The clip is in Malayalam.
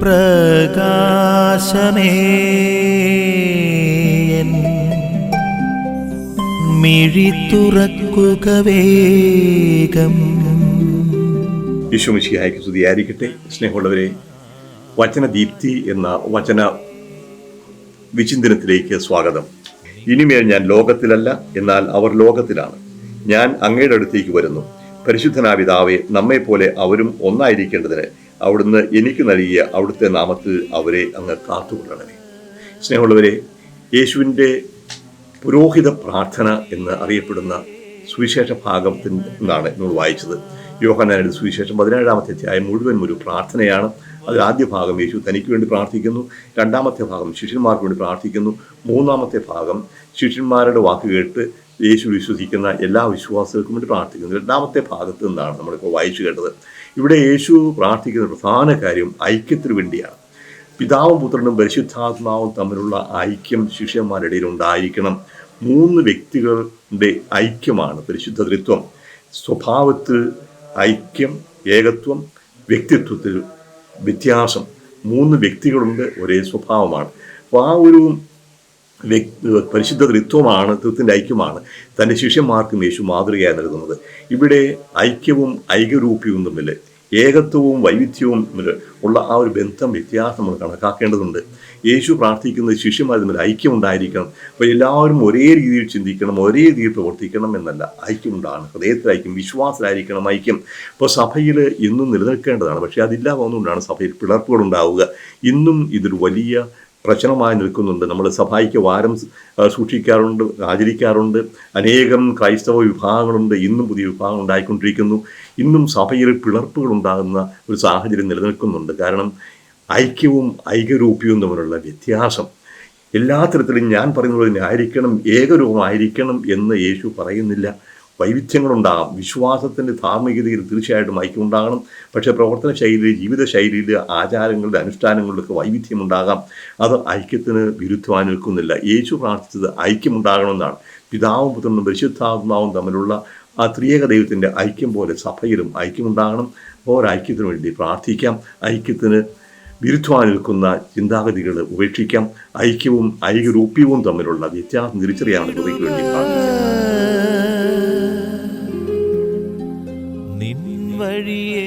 പ്രകാശമേ. മിഴി തുറക്കുക വേഗം. ഈശോമിശിഹായ്ക്ക് സ്തുതിയായിരിക്കട്ടെ. സ്നേഹമുള്ളവരെ വചനദീപ്തി എന്ന വചന വിചിന്തനത്തിലേക്ക് സ്വാഗതം. ഇനിമേൽ ഞാൻ ലോകത്തിലല്ല എന്നാൽ അവർ ലോകത്തിലാണ്. ഞാൻ അങ്ങയുടെ അടുത്തേക്ക് വരുന്നു. പരിശുദ്ധനായ പിതാവെ നമ്മെപ്പോലെ അവരും ഒന്നായിരിക്കേണ്ടതിന് അവിടുന്ന് എനിക്ക് നൽകിയ അവിടുത്തെ നാമത്തിൽ അവരെ അങ്ങ് കാത്തുകൊള്ളണമേ. സ്നേഹമുള്ളവരെ യേശുവിന്റെ പുരോഹിത പ്രാർത്ഥന എന്ന് അറിയപ്പെടുന്ന സുവിശേഷ ഭാഗത്തിൽ നിന്നാണ് നമ്മൾ വായിച്ചത്. യോഹനായുടെ സുവിശേഷം പതിനേഴാമത്തെ അധ്യായം മുഴുവൻ ഒരു പ്രാർത്ഥനയാണ്. അതിൽ ആദ്യ ഭാഗം യേശു തനിക്ക് വേണ്ടി പ്രാർത്ഥിക്കുന്നു. രണ്ടാമത്തെ ഭാഗം ശിഷ്യന്മാർക്ക് വേണ്ടി പ്രാർത്ഥിക്കുന്നു. മൂന്നാമത്തെ ഭാഗം ശിഷ്യന്മാരുടെ വാക്ക് കേട്ട് യേശു വിശ്വസിക്കുന്ന എല്ലാ വിശ്വാസികൾക്കും വേണ്ടി പ്രാർത്ഥിക്കുന്നു. രണ്ടാമത്തെ ഭാഗത്ത് നിന്നാണ് നമ്മളിപ്പോൾ വായിച്ചു കേട്ടത്. ഇവിടെ യേശു പ്രാർത്ഥിക്കുന്ന പ്രധാന കാര്യം ഐക്യത്തിന് വേണ്ടിയാണ്. പിതാവും പുത്രനും പരിശുദ്ധാത്മാവും തമ്മിലുള്ള ഐക്യം ശിഷ്യന്മാരുടെ ഇടയിൽ ഉണ്ടായിരിക്കണം. മൂന്ന് വ്യക്തികളുടെ ഐക്യമാണ് പരിശുദ്ധ ത്രിത്വം. സ്വഭാവത്തിൽ ഐക്യം ഏകത്വം വ്യക്തിത്വത്തിൽ വ്യത്യാസം. മൂന്ന് വ്യക്തികളുണ്ട് ഒരേ സ്വഭാവമാണ്. അപ്പോൾ ആ ഒരു പരിശുദ്ധ ത്രിത്വമാണ് തൃത്വത്തിന്റെ ഐക്യമാണ്. തന്റെ ശിഷ്യന്മാർക്കും യേശു മാതൃകയായി നൽകുന്നത്. ഇവിടെ ഐക്യവും ഐക്യരൂപ്യവും തമ്മിൽ ഏകത്വവും വൈവിധ്യവും ഉള്ള ആ ഒരു ബന്ധം വ്യത്യാസം നമ്മൾ കണക്കാക്കേണ്ടതുണ്ട്. യേശു പ്രാർത്ഥിക്കുന്നത് ശിഷ്യന്മാർ തമ്മിൽ ഐക്യം ഉണ്ടായിരിക്കണം അപ്പോൾ എല്ലാവരും ഒരേ രീതിയിൽ ചിന്തിക്കണം ഒരേ രീതിയിൽ പ്രവർത്തിക്കണം എന്നല്ല. ഐക്യമുണ്ടാണ് ഹൃദയത്തിൽ ഐക്യം വിശ്വാസത്തിലായിരിക്കണം ഐക്യം. ഇപ്പോൾ സഭയിൽ ഇന്നും നിലനിൽക്കേണ്ടതാണ്. പക്ഷേ അതില്ലാതെ പോകുന്നതുകൊണ്ടാണ് സഭയിൽ പിളർപ്പുകൾ ഉണ്ടാവുക. ഇന്നും ഇതൊരു വലിയ പ്രശ്നമായി നിൽക്കുന്നുണ്ട്. നമ്മൾ സഭായിക്ക് വാരം സൂക്ഷിക്കാറുണ്ട് ആചരിക്കാറുണ്ട്. അനേകം ക്രൈസ്തവ വിഭാഗങ്ങളുണ്ട്. ഇന്നും പുതിയ വിഭാഗങ്ങൾ ഉണ്ടായിക്കൊണ്ടിരിക്കുന്നു. ഇന്നും സഭയിൽ പിളർപ്പുകൾ ഉണ്ടാകുന്ന ഒരു സാഹചര്യം നിലനിൽക്കുന്നുണ്ട്. കാരണം ഐക്യവും ഐക്യരൂപ്യവും തമ്മിലുള്ള വ്യത്യാസം. എല്ലാ തരത്തിലും ഞാൻ പറയുന്നത് ആയിരിക്കണം ഏകരൂപമായിരിക്കണം എന്ന് യേശു പറയുന്നില്ല. വൈവിധ്യങ്ങളുണ്ടാകാം. വിശ്വാസത്തിന്റെ ധാർമ്മികതയിൽ തീർച്ചയായിട്ടും ഐക്യം ഉണ്ടാകണം പക്ഷേ പ്രവർത്തന ശൈലിയിൽ ജീവിത ശൈലിയിൽ ആചാരങ്ങളുടെ അനുഷ്ഠാനങ്ങളിലൊക്കെ വൈവിധ്യമുണ്ടാകാം. അത് ഐക്യത്തിന് വിരുദ്ധമായി നിൽക്കുന്നില്ല. യേശു പ്രാർത്ഥിച്ചത് ഐക്യമുണ്ടാകണമെന്നാണ്. പിതാവും പുത്രനും പരിശുദ്ധാത്മാവും തമ്മിലുള്ള ആ ത്രിയേക ദൈവത്തിന്റെ ഐക്യം പോലെ സഭയിലും ഐക്യമുണ്ടാകണം. ഒരൈക്യത്തിന് വേണ്ടി പ്രാർത്ഥിക്കാം. ഐക്യത്തിന് വിരുദ്ധമായി നിൽക്കുന്ന ചിന്താഗതികൾ ഉപേക്ഷിക്കാം. ഐക്യവും ഐക്യരൂപ്യവും തമ്മിലുള്ള വ്യത്യാസം തിരിച്ചറിയാനുള്ള വേണ്ടി പ്രാർത്ഥിക്കാം. വഴിയേ